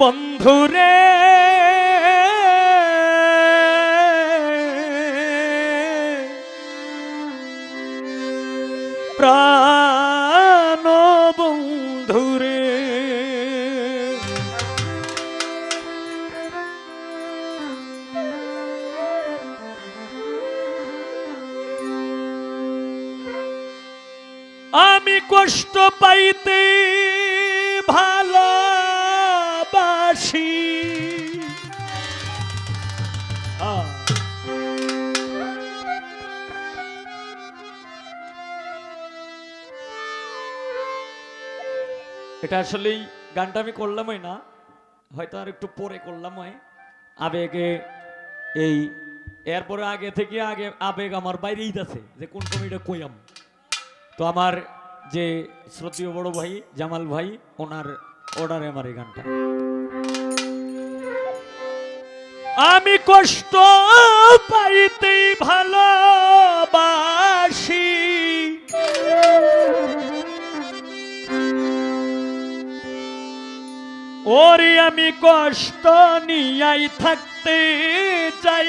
বন্ধুরে কষ্ট পাইতে ভালোবাসি। এটা আসলেই গানটা আমি করলামই না, হয়তো আর একটু পরে করলাম হয় আবেগে এই এরপরে আগে থেকে আগে আবেগ আমার বাইরেই আছে যে কোন সময়টা কইয়াম তো আমার যে শ্রদ্ধীয় বড় ভাই জামাল ভাই, ওনার অর্ডারে আমার এই গানটা। আমি কষ্ট পাইতেই ভালোবাসি। ওরে আমি কষ্ট নিয়াই থাকতে চাই।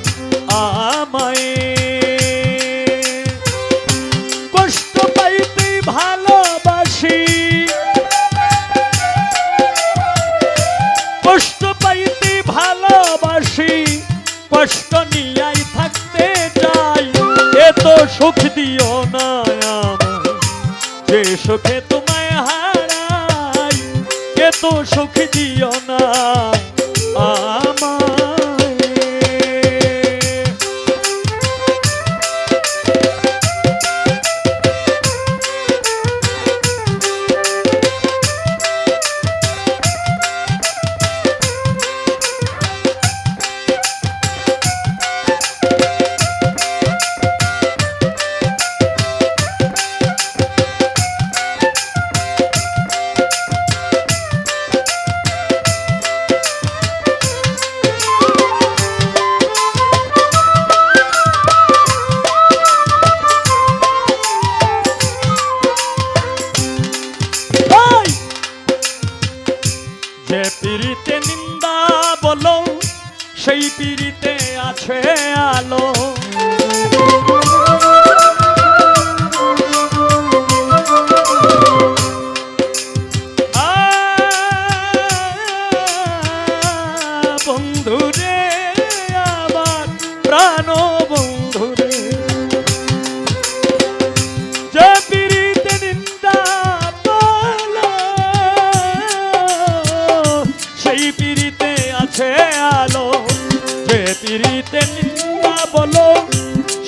কষ্ট নিয়াই থাকতে চাই। এত সুখ দিও না যে সুখে যে পিড়িতে নিন্দা বলো সেই পিড়িতে আছে আলো। বলো,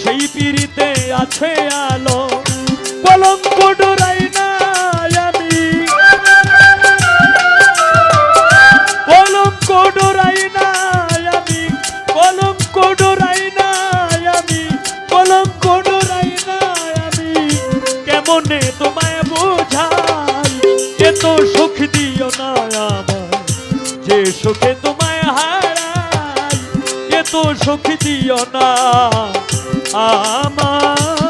সেই পিড়িতে আছে আলো। কলঙ্ক ডোরাই না তোমায় সুখ দিও না আমায় যে সুখে তোমায় হারাই এত সুখ দিও না। আমায়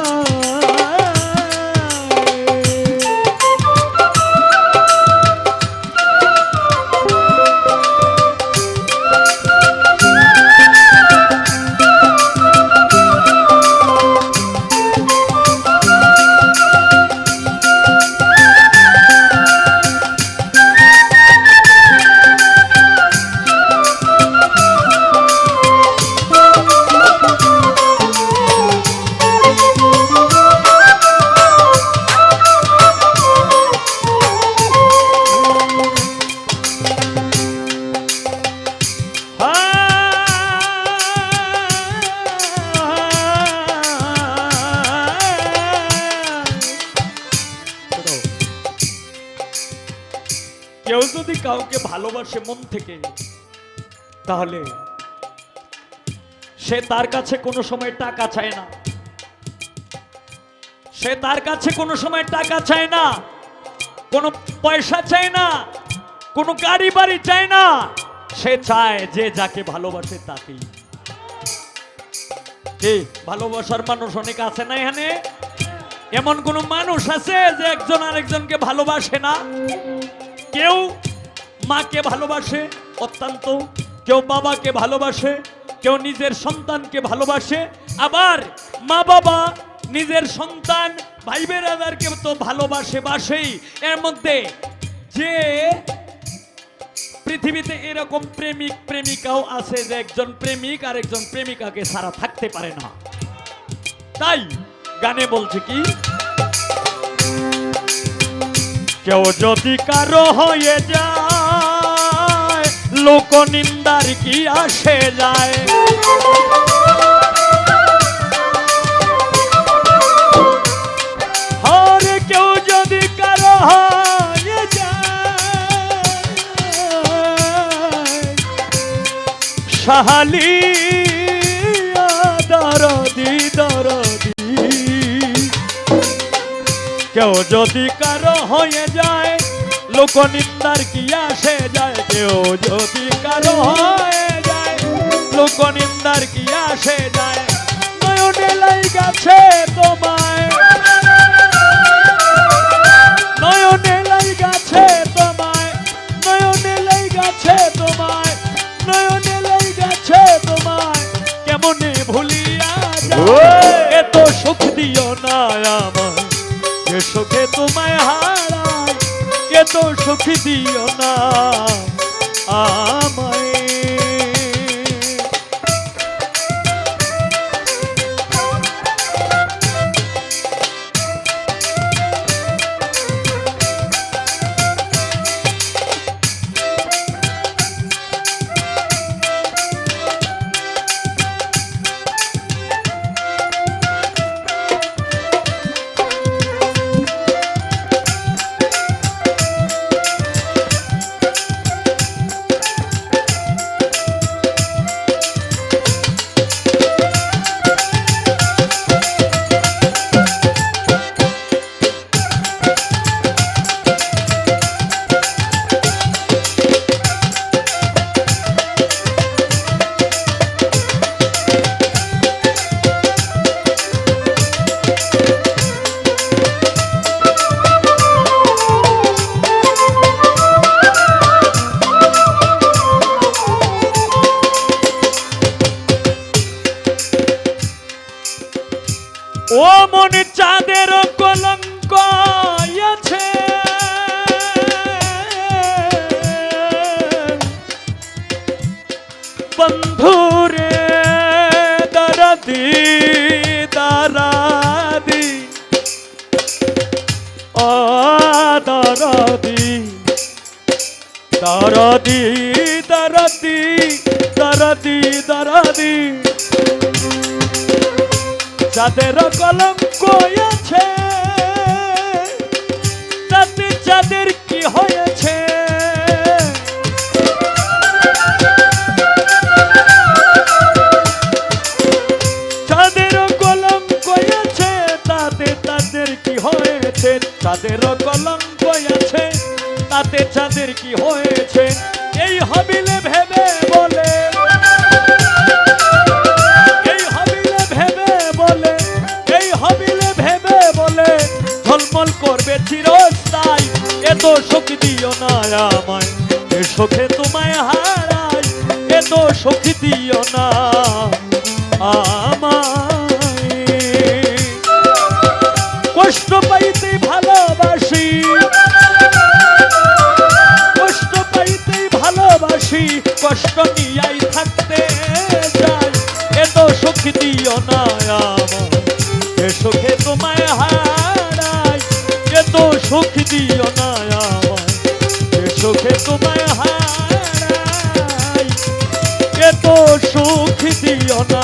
যদি কাউকে ভালোবাসে মন থেকে, তাহলে সে তার কাছে কোনো সময় টাকা চায় না। সে তার কাছে কোনো সময় টাকা চায় না, কোনো পয়সা চায় না, কোনো গাড়ি বাড়ি চায় না। সে চায় যে যাকে ভালোবাসে তাকেই। ভালোবাসার মানুষ অনেক আছে না এখানে? এমন কোন মানুষ আছে যে একজন আরেকজনকে ভালোবাসে না? কেউ মাকে ভালোবাসে অত্যন্ত। কেউ বাবাকে ভালোবাসে, কেউ নিজের সন্তানকে ভালোবাসে। আবার মা বাবা নিজের সন্তান, ভাই বেরাদারকে তো ভালোবাসে বাসেই। এর মধ্যে যে পৃথিবীতে এরকম প্রেমিক, প্রেমিকাও আছে যে একজন প্রেমিক আর একজন প্রেমিকাকে সারা থাকতে পারে না। তাই গানে বলছে কি? কেউ যদি কারও হয়ে যায় লোক নিন্দার কি আসে যায়? কেউ যদি কারও সাহালি দরদি দরদি কেউ যদি কারও হয়ে যায়, লোক নিন্দার কি আসে কেউ যদি কারও হয়ে যায় লোক নিন্দার কি আসে যায়? নয়নে লাই গেছে তোমায়। নয়নে লাই গেছে তোমায় নয়নে লাই গেছে তোমায় নয়নে লাই গেছে তোমায়। কেমনে ভুলিয়া যায় এত সুখ দিও না আমায়। যে সুখে তোমায় হারায় এত সুখ দিও না। আমায় ও মনে চাঁদের কলঙ্ক আছে। বন্ধুরে দরদি দরাদি। ও দরদি দরদি দরদি দরদি দরদি। যাদের কলঙ্ক আছে? তাতে যাদের কি হয়েছে? সুখে তোমায় হারাই এত সুখ দিও না আমায়। ভালোবাসি, কষ্ট পাইতে ভালোবাসি, কষ্ট এত সুখ দিও না আমার এ সুখে তোমায় হারাই এত সুখ দিও না সুখে তোমায় হারাই। এত সুখ দিও না।